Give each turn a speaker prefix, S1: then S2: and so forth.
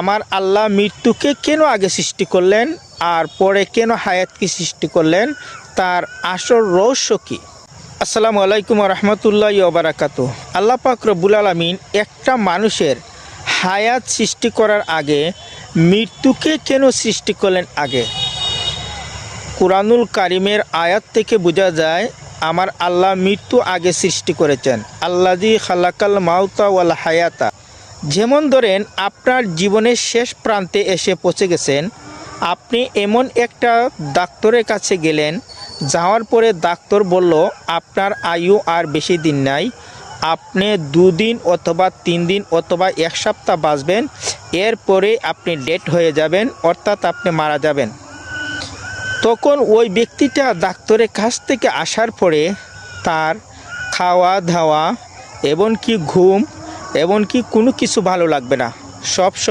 S1: আমার আল্লাহ মৃত্যুকে কেন আগে সৃষ্টি করলেন? আর পরে কেন হায়াতকে সৃষ্টি করলেন? তার আসল রহস্য কী? আসসালামু আলাইকুম রহমতুল্লাহ ওবরাকাত আল্লাহ পাক রব্বুল আলমিন একটা মানুষের হায়াত সৃষ্টি করার আগে মৃত্যুকে কেন সৃষ্টি করলেন আগে? কুরআনুল কারিমের আয়াত থেকে বোঝা যায়, আমার আল্লাহ মৃত্যু আগে সৃষ্টি করেছেন। আল্লাদি খালাকাল মাউতা ওয়াল হায়াতা। যেমন ধরেন আপনার জীবনের শেষ প্রান্তে এসে পৌঁছে গেছেন, আপনি এমন একটা ডাক্তারের কাছে গেলেন, যাওয়ার পরে ডাক্তার বলল, আপনার আয়ু আর বেশি দিন নাই, আপনি দুদিন অথবা তিন দিন অথবা এক সপ্তাহ বাঁচবেন, এরপরে আপনি ডেট হয়ে যাবেন, অর্থাৎ আপনি মারা যাবেন। তখন ওই ব্যক্তিটা ডাক্তারের কাছ থেকে আসার পরে তার খাওয়া দাওয়া এমনকি ঘুম এমনকি কোনো কিছু ভালো লাগবে না। সব